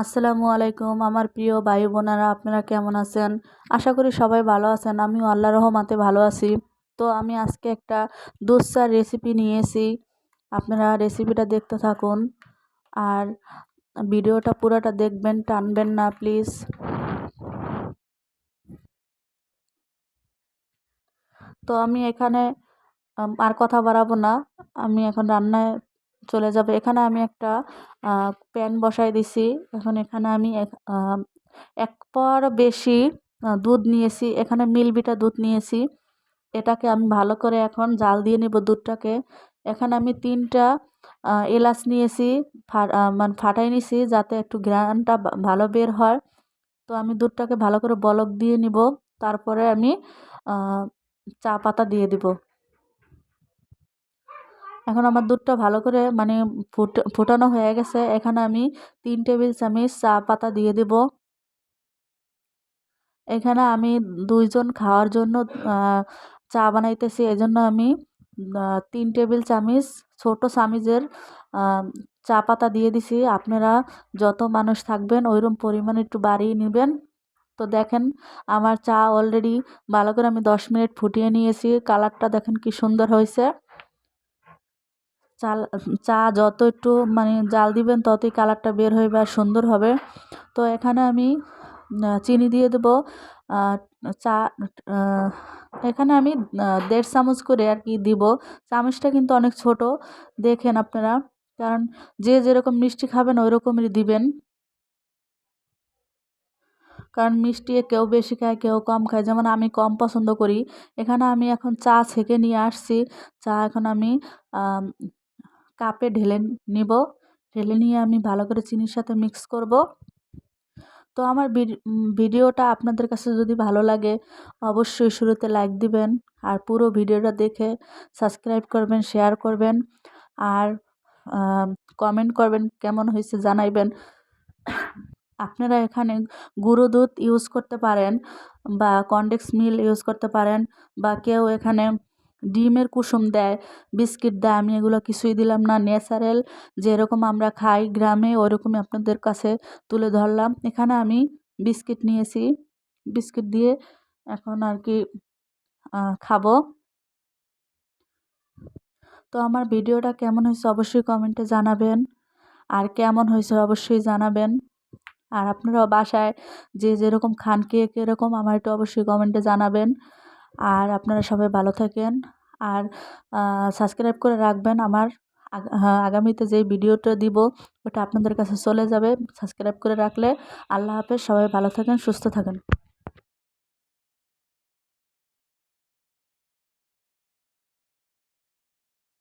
আসসালামু আলাইকুম, আমার প্রিয় ভাই বোনেরা আপনারা কেমন আছেন? আশা করি সবাই ভালো আছেন, আমিও আল্লাহ রহমাতে ভালো আছি। তো আমি আজকে একটা দুসার রেসিপি নিয়েছি, আপনারা রেসিপিটা দেখতে থাকুন। আর ভিডিওটা পুরোটা দেখবেন, টানবেন না, প্লিজ। তো আমি এখানে আর কথা বাড়াবো না, আমি এখন রান্নায় চলে যাবে। এখানে আমি একটা প্যান বসাই দিছি। এখন এখানে আমি এক পর বেশি দুধ নিয়েছি। এখানে মিলবিটা দুধ নিয়েছি। এটাকে আমি ভালো করে এখন জাল দিয়ে নেব দুধটাকে। এখানে আমি তিনটা এলাচ নিয়েছি মানে ফাটাই নিছি যাতে একটু গ্রানটা ভালো বের হয়। তো আমি দুধটাকে ভালো করে বলক দিয়ে নিব। তারপরে আমি চা পাতা দিয়ে দিব। এখন আমার দুধটা ভালো করে মানে ফোটানো হয়ে গেছে। এখানে আমি তিন টেবিল চামচ চা পাতা দিয়ে দেব। এখানে আমি দুইজন খাওয়ার জন্য চা বানাইতেছি। এই জন্য আমি তিন টেবিল চামচ ছোট চামিচের চা পাতা দিয়ে দিছি। আপনারা যত মানুষ থাকবেন ওইরকম পরিমাণ একটু বাড়িয়ে নেবেন। তো দেখেন, আমার চা অলরেডি ভালো করে আমি দশ মিনিট ফুটিয়ে নিয়েছি। কালারটা দেখেন কি সুন্দর হয়েছে। চাল, চা যত একটু মানে জাল দিবেন ততই কালারটা বের হইবে আর সুন্দর হবে। তো এখানে আমি চিনি দিয়ে দেবো। চা এখানে আমি দেড় চামচ করে আর কি দিব। চামচটা কিন্তু অনেক ছোট, দেখেন আপনারা। কারণ যে যেরকম মিষ্টি খাবেন ওই রকমই দিবেন। কারণ মিষ্টি কেউ বেশি খায়, কেউ কম খায়। যেমন আমি কম পছন্দ করি। এখানে আমি এখন চা ছেঁকে নিয়ে আসছি। চা এখন আমি কাপে ঢেলে নিব। ঢেলে নিয়ে আমি ভালো করে চিনির সাথে মিক্স করব। তো আমার ভিডিওটা আপনাদের কাছে যদি ভালো লাগে, অবশ্যই শুরুতে লাইক দিবেন আর পুরো ভিডিওটা দেখে সাবস্ক্রাইব করবেন শেয়ার করবেন আর কমেন্ট করবেন, কেমন হয়েছে জানাইবেন। আপনারা এখানে গুঁড়ো দুধ ইউজ করতে পারেন বা কনডেক্স মিল ইউজ করতে পারেন বা কেউ এখানে ডিমের কুসুম দেয়, বিস্কিট দেয়, আমি এগুলো কিছুই দিলাম না। ন্যাচারাল যেরকম আমরা খাই গ্রামে, ওরকমই আপনাদের কাছে তুলে ধরলাম। এখানে আমি বিস্কিট নিয়েছি। বিস্কিট দিয়ে এখন আর কি খাব। তো আমার ভিডিওটা কেমন হয়েছে অবশ্যই কমেন্টে জানাবেন। আর কেমন হয়েছে অবশ্যই জানাবেন। আর আপনারাও বাসায় যে যেরকম খান, কে কীরকম, আমার একটু অবশ্যই কমেন্টে জানাবেন। আর আপনারা সবাই ভালো থাকেন। আর সাবস্ক্রাইব করে রাখবেন আমার। আগামীতে যেই ভিডিওটা দিব, ওটা আপনাদের কাছে চলে যাবে। সাবস্ক্রাইব করে রাখলে। আল্লাহ হাফেজ, সবাই ভালো থাকেন, সুস্থ থাকেন।